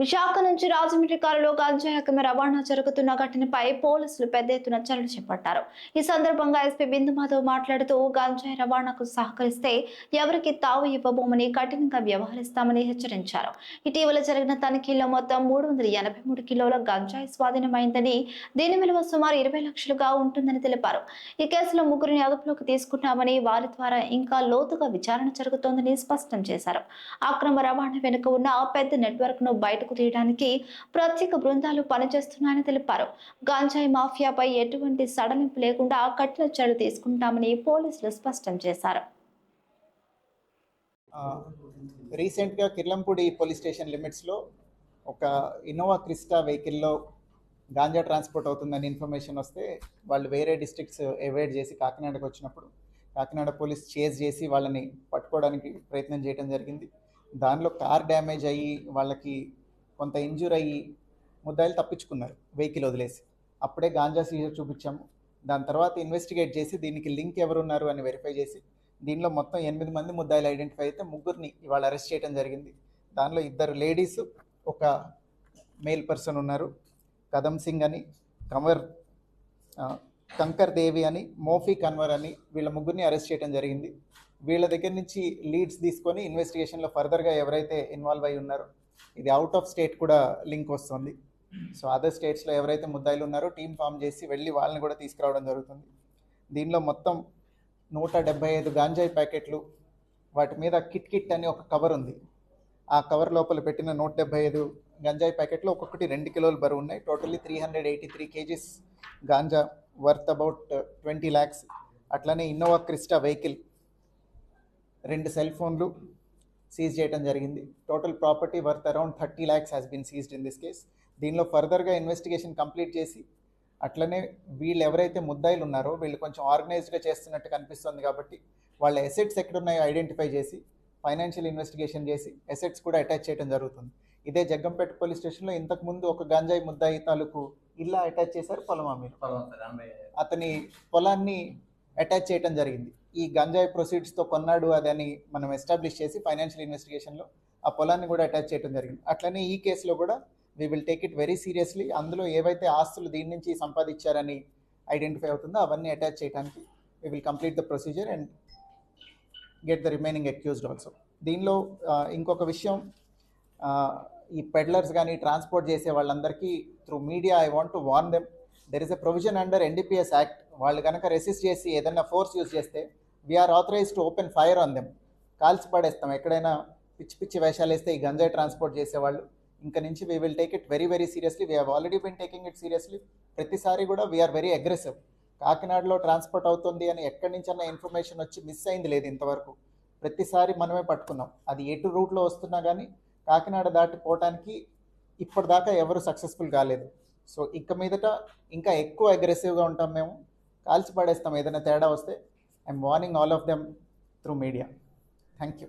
విశాఖ నుంచి రాజమండ్రి కారులో గంజాయి అక్రమ రవాణా జరుగుతున్న ఘటనపై పోలీసులు పెద్ద ఎత్తున చర్యలు చేపట్టారు. ఈ సందర్భంగా ఎస్పీ బిందు మాధవ్ మాట్లాడుతూ గంజాయి రవాణాకు సహకరిస్తే ఎవరికి తావు ఇవ్వబోమని కఠినంగా వ్యవహరిస్తామని హెచ్చరించారు. ఇటీవల జరిగిన తనిఖీల్లో మొత్తం మూడు వందల ఎనభై మూడు కిలోల గంజాయి స్వాధీనమైందని దీని విలువ సుమారు ఇరవై లక్షలుగా ఉంటుందని తెలిపారు. ఈ కేసులో ముగ్గురిని అదుపులోకి తీసుకున్నామని వారి ద్వారా ఇంకా లోతుగా విచారణ జరుగుతోందని స్పష్టం చేశారు. అక్రమ రవాణా వెనుక ఉన్న పెద్ద నెట్వర్క్ను బయటకు తీయడానికి ప్రత్యేక బృందాలు పనిచేస్తున్నాయని తెలిపారు. గాంజాయి మాఫియాపై ఎటువంటి సడలింపు లేకుండా కఠిన చర్యలు తీసుకుంటామని పోలీసులు స్పష్టం చేశారు. రీసెంట్గా కిర్లంపూడి పోలీస్ స్టేషన్ లిమిట్స్లో ఒక ఇన్నోవా క్రిస్టా వెహికల్లో గాంజా ట్రాన్స్పోర్ట్ అవుతుందని ఇన్ఫర్మేషన్ వస్తే వాళ్ళు వేరే డిస్ట్రిక్ట్స్ అవాయిడ్ చేసి కాకినాడకు వచ్చినప్పుడు కాకినాడ పోలీస్ చేజ్ చేసి వాళ్ళని పట్టుకోవడానికి ప్రయత్నం చేయడం జరిగింది. దానిలో కార్ డ్యామేజ్ అయ్యి వాళ్ళకి కొంత ఇంజూర్ అయ్యి ముద్దాయిలు తప్పించుకున్నారు వెహికల్ వదిలేసి. అప్పుడే గాంజా సీజర్ చూపించాము. దాని తర్వాత ఇన్వెస్టిగేట్ చేసి దీనికి లింక్ ఎవరున్నారు అని వెరిఫై చేసి దీనిలో మొత్తం ఎనిమిది మంది ముద్దాయిలు ఐడెంటిఫై అయితే ముగ్గురిని ఇవాళ అరెస్ట్ చేయడం జరిగింది. దానిలో ఇద్దరు లేడీస్ ఒక మేల్ పర్సన్ ఉన్నారు కదమ్ సింగ్ అని కంవర్ కంకర్ దేవి అని మోఫీ కన్వర్ అని వీళ్ళ ముగ్గురిని అరెస్ట్ చేయడం జరిగింది. వీళ్ళ దగ్గర నుంచి లీడ్స్ తీసుకొని ఇన్వెస్టిగేషన్లో ఫర్దర్గా ఎవరైతే ఇన్వాల్వ్ అయి ఉన్నారో ఇది అవుట్ ఆఫ్ స్టేట్ కూడా లింక్ వస్తుంది. సో అదర్ స్టేట్స్లో ఎవరైతే ముద్దాయిలు ఉన్నారో టీం ఫామ్ చేసి వెళ్ళి వాళ్ళని కూడా తీసుకురావడం జరుగుతుంది. దీనిలో మొత్తం నూట డెబ్బై ఐదు గాంజాయి ప్యాకెట్లు వాటి మీద కిట్ కిట్ అని ఒక కవర్ ఉంది. ఆ కవర్ లోపల పెట్టిన నూట డెబ్బై ఐదు గంజాయి ప్యాకెట్లు ఒక్కొక్కటి రెండు కిలోలు బరువు ఉన్నాయి. Totally three hundred eighty three kgs ganja worth about twenty lakhs అట్లనే ఇన్నోవా క్రిస్టా వెహికల్ రెండు సెల్ ఫోన్లు సీజ్ చేయడం జరిగింది. Total property worth around thirty lakhs has been seized in this case దీనిలో ఫర్దర్గా ఇన్వెస్టిగేషన్ కంప్లీట్ చేసి అట్లనే వీళ్ళు ఎవరైతే ముద్దాయిలు ఉన్నారో వీళ్ళు కొంచెం ఆర్గనైజ్డ్గా చేస్తున్నట్టు కనిపిస్తుంది కాబట్టి వాళ్ళ ఎసెట్స్ ఎక్కడున్నాయో ఐడెంటిఫై చేసి ఫైనాన్షియల్ ఇన్వెస్టిగేషన్ చేసి ఎసెట్స్ కూడా అటాచ్ చేయడం జరుగుతుంది. ఇదే జగ్గంపేట పోలీస్ స్టేషన్లో ఇంతకుముందు ఒక గంజాయి ముద్దాయి తాలూకు ఇల్లా అటాచ్ చేశారు పొలమా మీరు పొలం సార్ ఎనభై అతని పొలాన్ని అటాచ్ చేయడం జరిగింది. ఈ గంజాయి ప్రొసీడ్స్తో కొన్నాడు అదని మనం ఎస్టాబ్లిష్ చేసి ఫైనాన్షియల్ ఇన్వెస్టిగేషన్లో ఆ పొలాన్ని కూడా అటాచ్ చేయడం జరిగింది. అట్లనే ఈ కేసులో కూడా we will take it very seriously అందులో ఏవైతే ఆస్తులు దీని నుంచి సంపాదించారని ఐడెంటిఫై అవుతుందో అవన్నీ అటాచ్ చేయడానికి we will complete the procedure and get the remaining accused also దీనిలో ఇంకొక విషయం ఈ పెడ్లర్స్ కానీ ట్రాన్స్పోర్ట్ చేసే వాళ్ళందరికీ through media I want to warn them there is a provision under NDPS act వాళ్ళు కనుక రెసిస్ట్ చేసి ఏదైనా ఫోర్స్ యూజ్ చేస్తే we are authorize to open fire on them కాల్చి పడేస్తాం. ఎక్కడైనా పిచ్చి పిచ్చి వేషాలు వేస్తే ఈ గంజాయి ట్రాన్స్పోర్ట్ చేసేవాళ్ళు ఇంకా నుంచి we will take it very very seriously we have already been taking it seriously ప్రతిసారి కూడా వీఆర్ వెరీ అగ్రెసివ్ కాకినాడలో ట్రాన్స్పోర్ట్ అవుతుంది అని ఎక్కడి నుంచన్నా ఇన్ఫర్మేషన్ వచ్చి మిస్ అయింది లేదు ఇంతవరకు. ప్రతిసారి మనమే పట్టుకున్నాం. అది ఎటు రూట్లో వస్తున్నా కానీ కాకినాడ దాటిపోవటానికి ఇప్పటిదాకా ఎవరు సక్సెస్ఫుల్ కాలేదు. సో ఇక మీదట ఇంకా ఎక్కువ అగ్రెసివ్గా ఉంటాం మేము. కాల్చి పడేస్తాం ఏదైనా తేడా వస్తే. I'm warning all of them through media thank you